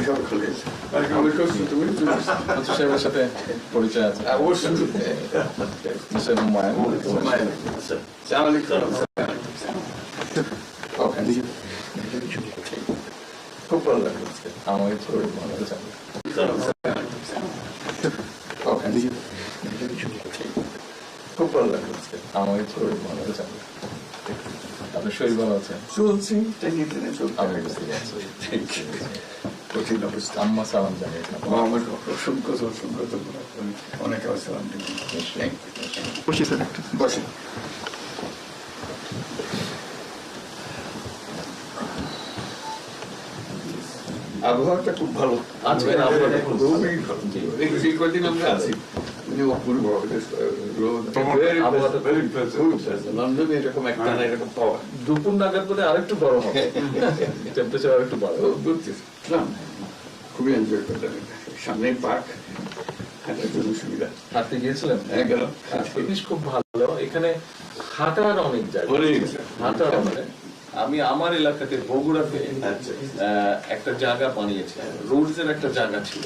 আসেন আপনি এখানে বসুন কিসব খুলে তুমি আচ্ছা সাহেবের সাথে পরিচয় আছে অবশ্যই মিস্টার হুমায়ুন ওকে খুব ভালো লাগলো আজকে। আমাকে ছবি ভালো আছে ওকে খুব ভালো লাগলো আজকে। আমাকে ছবি ভালো আছে আপনার শরীর ভালো আছে চলছি টেনে টেনে চলছি আমি বুঝতে পারছি Thank you. কঠিন অবস্থা আম্মা সালাম জানিয়েছেন আমার অসংখ্য অসংখ্য অনেক থ্যাংক বসে আবহাওয়াটা খুব ভালো। আজকের আবহাওয়াটা খুব ভালো। এই কদিন আমরা আছি? অপূর্ব রোদ আবহাওয়াটা ভেরি লন্ডনে এরকম একটা না এরকম পাওয়া। দুপুর নাগাদ বলে আরেকটু গরম হবে। টেম্পারেচার আরেকটু বাড়বে। খুবই এনজয় করলাম সামনে পার্ক হাঁটার জন্য সুবিধা। হাঁটতে গিয়েছিলেন? হ্যাঁ গেলাম। খুব ভালো। এখানে হাঁটার অনেক জায়গা। হাঁটার অনেক। আমি আমার এলাকাতে বগুড়াতে একটা জায়গা বানিয়েছি। রোডস এর একটা জায়গা ছিল।